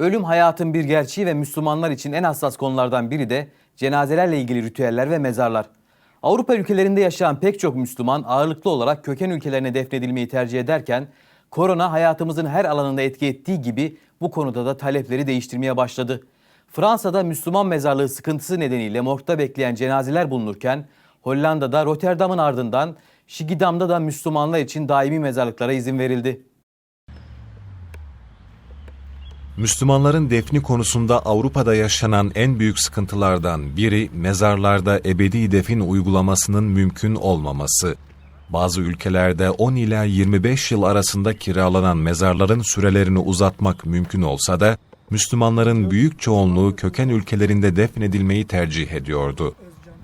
Ölüm hayatın bir gerçeği ve Müslümanlar için en hassas konulardan biri de cenazelerle ilgili ritüeller ve mezarlar. Avrupa ülkelerinde yaşayan pek çok Müslüman ağırlıklı olarak köken ülkelerine defnedilmeyi tercih ederken korona hayatımızın her alanında etki ettiği gibi bu konuda da talepleri değiştirmeye başladı. Fransa'da Müslüman mezarlığı sıkıntısı nedeniyle morgda bekleyen cenazeler bulunurken Hollanda'da Rotterdam'ın ardından Şigidam'da da Müslümanlar için daimi mezarlıklara izin verildi. Müslümanların defni konusunda Avrupa'da yaşanan en büyük sıkıntılardan biri mezarlarda ebedi defin uygulamasının mümkün olmaması. Bazı ülkelerde 10 ila 25 yıl arasında kiralanan mezarların sürelerini uzatmak mümkün olsa da Müslümanların büyük çoğunluğu köken ülkelerinde defnedilmeyi tercih ediyordu.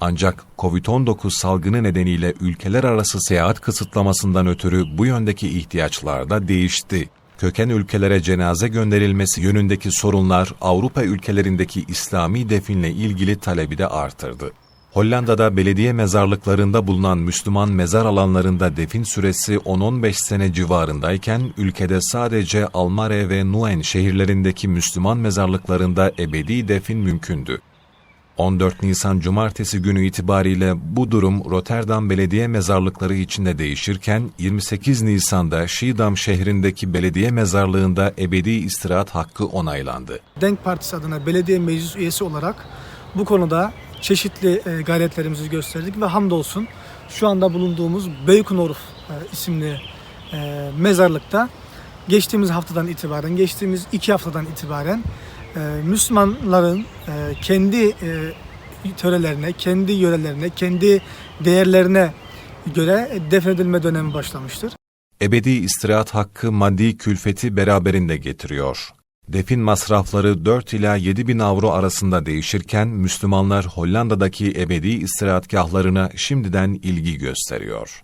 Ancak Covid-19 salgını nedeniyle ülkeler arası seyahat kısıtlamasından ötürü bu yöndeki ihtiyaçlar da değişti. Köken ülkelere cenaze gönderilmesi yönündeki sorunlar Avrupa ülkelerindeki İslami definle ilgili talebi de artırdı. Hollanda'da belediye mezarlıklarında bulunan Müslüman mezar alanlarında defin süresi 10-15 sene civarındayken ülkede sadece Almere ve Nuen şehirlerindeki Müslüman mezarlıklarında ebedi defin mümkündü. 14 Nisan Cumartesi günü itibariyle bu durum Rotterdam Belediye Mezarlıkları içinde değişirken 28 Nisan'da Schiedam şehrindeki belediye mezarlığında ebedi istirahat hakkı onaylandı. Denk Partisi adına belediye meclis üyesi olarak bu konuda çeşitli e, gayretlerimizi gösterdik ve hamdolsun şu anda bulunduğumuz Beykonorf e, isimli e, mezarlıkta geçtiğimiz haftadan itibaren, geçtiğimiz iki haftadan itibaren Müslümanların e, kendi e, törelerine, kendi yörelerine, kendi değerlerine göre defnedilme dönemi başlamıştır. Ebedi istirahat hakkı maddi külfeti beraberinde getiriyor. Defin masrafları 4 ila 7 bin avro arasında değişirken Müslümanlar Hollanda'daki ebedi istirahatgahlarına şimdiden ilgi gösteriyor.